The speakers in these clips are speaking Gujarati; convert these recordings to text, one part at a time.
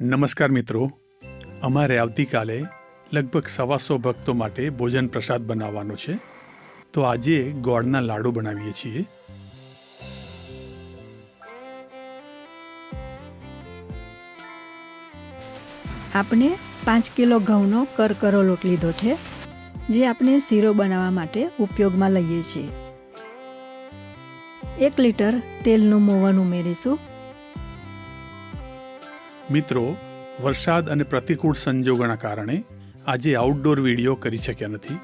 નમસ્કાર મિત્રો. અમારે આવતીકાલે લગભગ સવાસો ભક્તો માટે ભોજન પ્રસાદ બનાવવાનો છે. તો આજે ગોળના લાડુ બનાવીએ છીએ. આપણે પાંચ કિલો ઘઉંનો કરકરો લોટ લીધો છે, જે આપણે શીરો બનાવવા માટે ઉપયોગમાં લઈએ છીએ. એક લીટર તેલનું મોવન ઉમેરીશું. મિત્રો, વરસાદ અને પ્રતિકૂળ સંજોગોના કારણે આજે આઉટડોર વીડિયો કરી શક્યા નથી.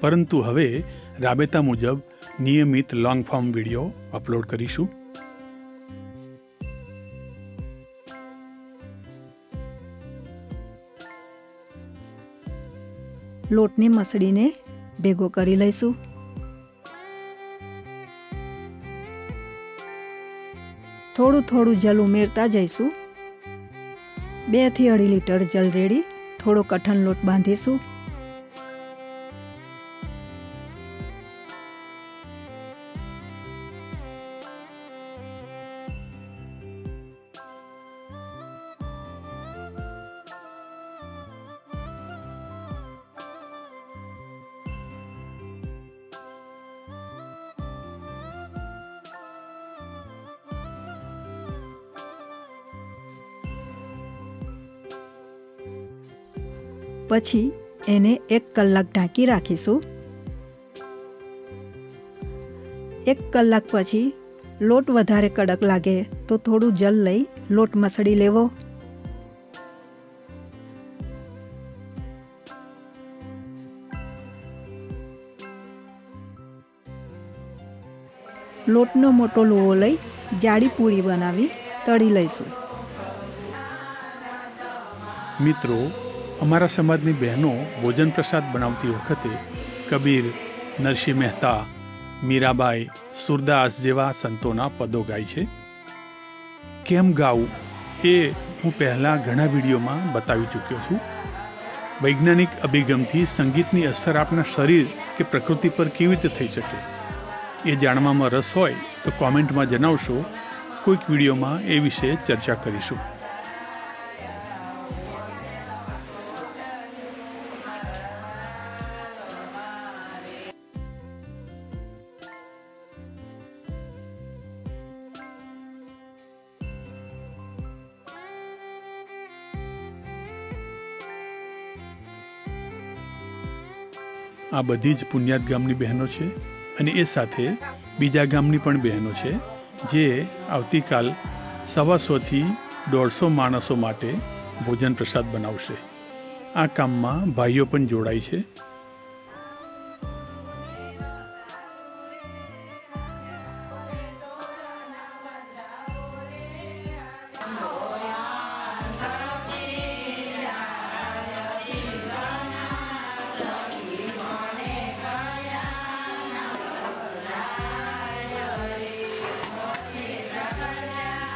પરંતુ હવે રાબેતા મુજબ નિયમિત લોંગ ફોર્મ વીડિયો અપલોડ કરીશું. લોટને મસળીને ભેગો કરી લઈશું. થોડું થોડું જલ ઉમેરતા જઈશું. બેથી અઢી લીટર જલ રેડી થોડો કઠણ લોટ બાંધીશું. પછી એને એક કલાક ઢાંકી રાખીશું. એક કલાક પછી લોટ વધારે કડક લાગે તો થોડું જલ લઈ લોટ મસળી લેવો. લોટનો મોટો લોવો લઈ જાડી પૂરી બનાવી તળી લઈશું. મિત્રો અમારા સમાજની બહેનો ભોજન પ્રસાદ બનાવતી વખતે કબીર, નરસિંહ મહેતા, મીરાબાઈ, સુરદાસ જેવા સંતોના પદો ગાય છે. કેમ ગાવું એ હું પહેલાં ઘણા વિડીયોમાં બતાવી ચૂક્યો છું. વૈજ્ઞાનિક અભિગમથી સંગીતની અસર આપણા શરીર કે પ્રકૃતિ પર કેવી રીતે થઈ શકે? એ જાણવામાં રસ હોય તો કોમેન્ટમાં જણાવશો. કોઈક વિડીયોમાં એ વિશે ચર્ચા કરીશું. આ બધી જ પુણ્યાત ગામની બહેનો છે અને એ સાથે બીજા ગામની પણ બહેનો છે, જે આવતીકાલ સવાસોથી દોઢસો માણસો માટે ભોજન પ્રસાદ બનાવશે. આ કામમાં ભાઈઓ પણ જોડાય છે.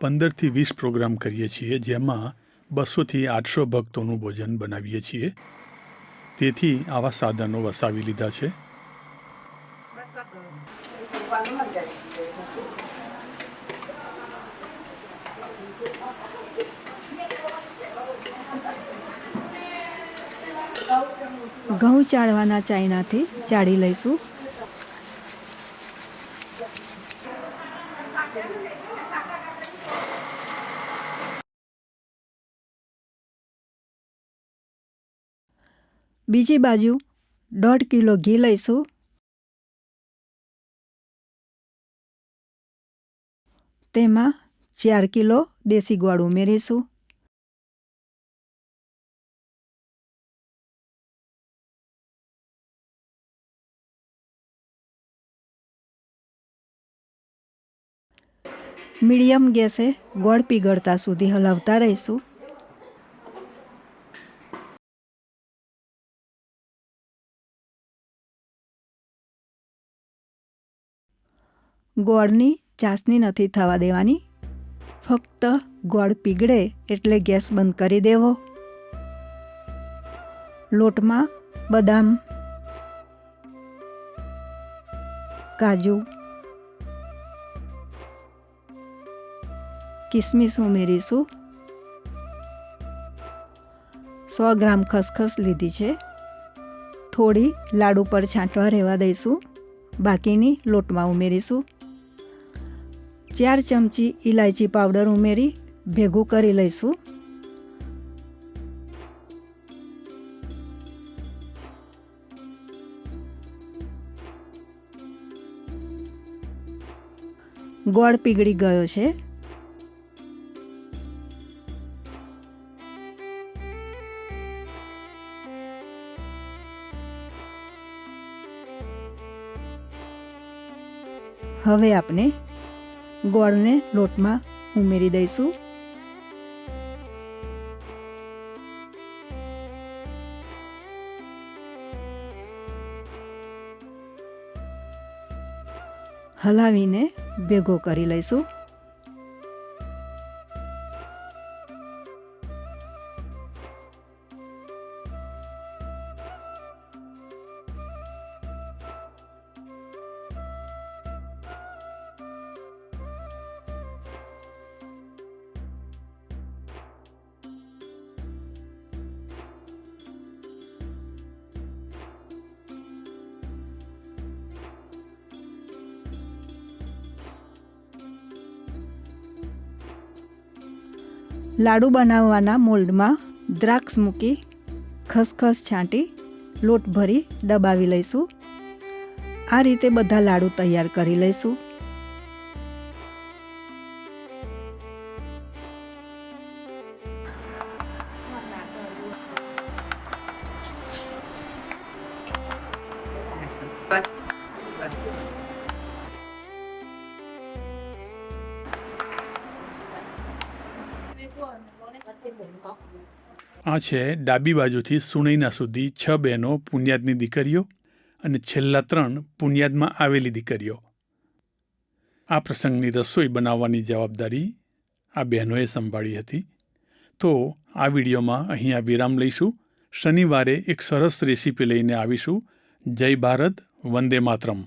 પંદરથી વીસ પ્રોગ્રામ કરીએ છીએ, જેમાં બસોથી આઠસો ભક્તોનું ભોજન બનાવીએ છીએ. તેથી આવા સાધનો વસાવી લીધા છે. ઘઉં ચાળવાના ચાયણાથી ચાળી લઈશું. બીજી બાજુ દોઢ કિલો ઘી લઈશું. તેમાં ચાર કિલો દેશી ગોળ ઉમેરીશું. મીડિયમ ગેસે ગોળ પીગળતા સુધી હલાવતા રહીશું. ગોળની ચાસણી નથી થવા દેવાની. ફક્ત ગોળ પીગળે એટલે ગેસ બંધ કરી દેવો. લોટમાં બદામ, કાજુ, કિસમિસ ઉમેરીશું. સો ગ્રામ ખસખસ લીધી છે. થોડી લાડુ પર છાંટવા રહેવા દઈશું. બાકીની લોટમાં ઉમેરીશું. ચાર ચમચી ઇલાયચી પાવડર ઉમેરી ભેગું કરી લઈશું. ગોળ પીગળી ગયો છે. હવે આપણે ગોળને લોટમાં ઉમેરી દઈશું. હલાવીને ભેગો કરી લઈશું. લાડુ બનાવવાના મોલ્ડમાં દ્રાક્ષ મૂકી, ખસખસ છાંટી, લોટ ભરી દબાવી લઈશું. આ રીતે બધા લાડુ તૈયાર કરી લઈશું. આ છે, ડાબી બાજુથી સુનૈના સુધી છ બહેનો પુણ્યાદની દીકરીઓ અને છેલ્લા ત્રણ પુણ્યાદમાં આવેલી દીકરીઓ. આ પ્રસંગની રસોઈ બનાવવાની જવાબદારી આ બહેનોએ સંભાળી હતી. તો આ વિડીયોમાં અહીંયા વિરામ લઈશું. શનિવારે એક સરસ રેસીપી લઈને આવીશું. જય ભારત, વંદે માતરમ.